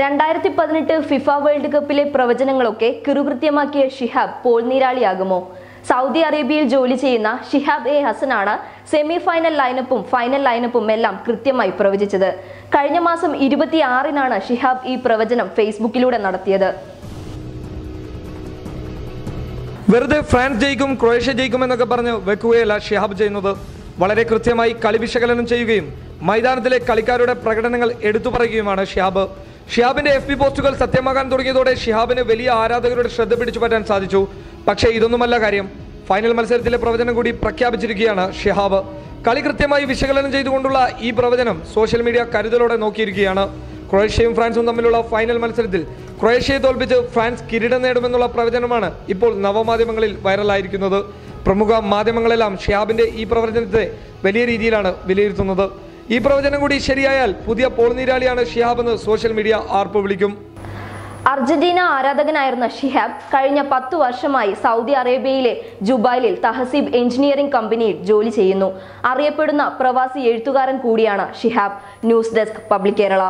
രണ്ടായിരത്തി പതിനെട്ട് FIFA world കപ്പിലെ പ്രവചനങ്ങളൊക്കെ കിറുകൃത്യമാക്കിയ ഷിഹാബ് പോൾ നീരാളിയാകുമോ? സൗദി അറേബ്യയിൽ ജോലി ചെയ്യുന്ന ഷിഹാബ് എ ഹസനാണ് സെമി ഫൈനൽ ലൈനപ്പും ഫൈനൽ ലൈനപ്പും എല്ലാം കൃത്യമായി പ്രവചിച്ചത്. കഴിഞ്ഞ മാസം ഇരുപത്തിയാറിനാണ് ഷിഹാബ് ഈ പ്രവചനം ഫേസ്ബുക്കിലൂടെ നടത്തിയത്. വെറുതെ ഫ്രാൻസ് ജയിക്കും ക്രൊയേഷ്യ ജയിക്കും എന്നൊക്കെ പറഞ്ഞ് വെക്കുകയല്ല ഷിഹാബ് ചെയ്യുന്നത്. വളരെ കൃത്യമായി കളി വിശകലനം ചെയ്യുകയും മൈതാനത്തിലെ കളിക്കാരുടെ പ്രകടനങ്ങൾ എടുത്തു പറയുകയുമാണ് ഷിഹാബ്. ഷിഹാബിന്റെ എഫ് പി പോസ്റ്റുകൾ സത്യമാകാൻ തുടങ്ങിയതോടെ ഷിഹാബിന് വലിയ ആരാധകരുടെ ശ്രദ്ധ പിടിച്ചു പറ്റാൻ സാധിച്ചു. പക്ഷേ ഇതൊന്നുമല്ല കാര്യം. ഫൈനൽ മത്സരത്തിലെ പ്രവചനം കൂടി പ്രഖ്യാപിച്ചിരിക്കുകയാണ് ഷിഹാബ്. കളി കൃത്യമായി വിശകലനം ചെയ്തുകൊണ്ടുള്ള ഈ പ്രവചനം സോഷ്യൽ മീഡിയ കരുതലോടെ നോക്കിയിരിക്കുകയാണ്. ക്രൊയേഷ്യയും ഫ്രാൻസും തമ്മിലുള്ള ഫൈനൽ മത്സരത്തിൽ ക്രൊയേഷ്യയെ തോൽപ്പിച്ച് ഫ്രാൻസ് കിരീടം നേടുമെന്നുള്ള പ്രവചനമാണ് ഇപ്പോൾ നവമാധ്യമങ്ങളിൽ വൈറലായിരിക്കുന്നത്. പ്രമുഖ മാധ്യമങ്ങളെല്ലാം ഷിഹാബിന്റെ ഈ പ്രവചനത്തെ വലിയ രീതിയിലാണ് വിലയിരുത്തുന്നത്. ഈ പ്രവചനം കൂടി ശരിയായാൽ പുതിയ പോൾ നീരാളിയാണ് ഷിഹാബ് എന്ന് സോഷ്യൽ മീഡിയ ആർപ്പ് വിളിക്കും. അർജന്റീന ആരാധകനായിരുന്ന ഷിഹാബ് കഴിഞ്ഞ പത്തു വർഷമായി സൗദി അറേബ്യയിലെ ജുബൈലിൽ തഹസീബ് എഞ്ചിനീയറിംഗ് കമ്പനിയിൽ ജോലി ചെയ്യുന്നു. അറിയപ്പെടുന്ന പ്രവാസി എഴുത്തുകാരൻ കൂടിയാണ് Shihab. News desk public Kerala.